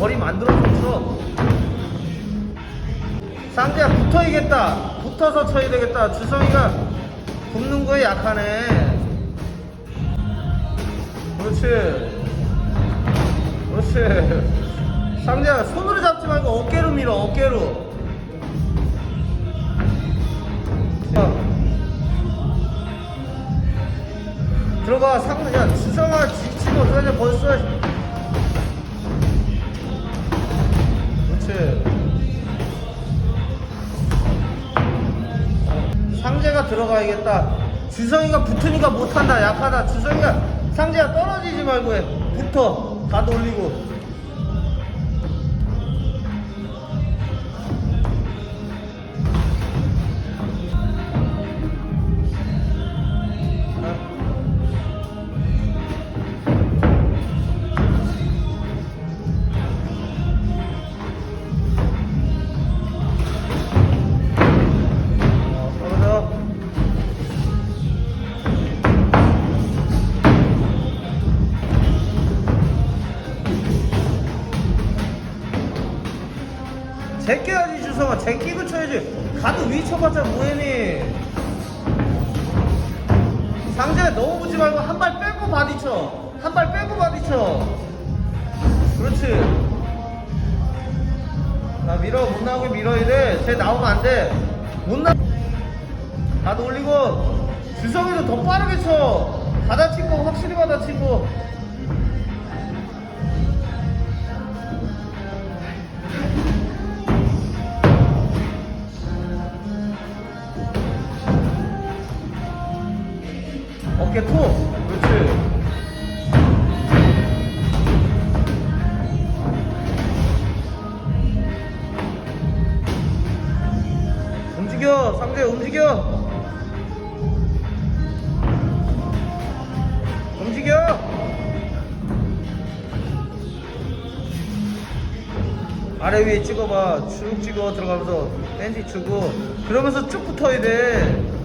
거리 만들어줬어 쌍재야 붙어야겠다. 붙어서 쳐야 되겠다. 주성이가 굽는 거에 약하네. 그렇지. 그렇지. 쌍재야 손으로 잡지 말고 어깨로 밀어 어깨로. 들어가 상대야 주성아 지치고 어떡하냐 벌써 상재가 들어가야겠다. 주성이가 붙으니까 못한다. 약하다. 주성이가 상재가 떨어지지 말고 해. 붙어. 다 돌리고 제껴야지 주성아. 제끼고 쳐야지. 가도 위 쳐봤자 뭐해니 너무 붙지 말고 한 발 빼고 바디 쳐 한 발 빼고 바디 쳐. 그렇지. 자 밀어 못 나오게 밀어야 돼쟤 나오면 안돼못 나 나도 올리고. 주성이도 더 빠르게 쳐. 받아치고 확실히 받아치고 어깨 톡 그렇지. 움직여 상대 움직여. 움직여. 아래 위에 찍어봐. 쭉 찍어 들어가면서 밴디 주고. 그러면서 쭉 붙어야 돼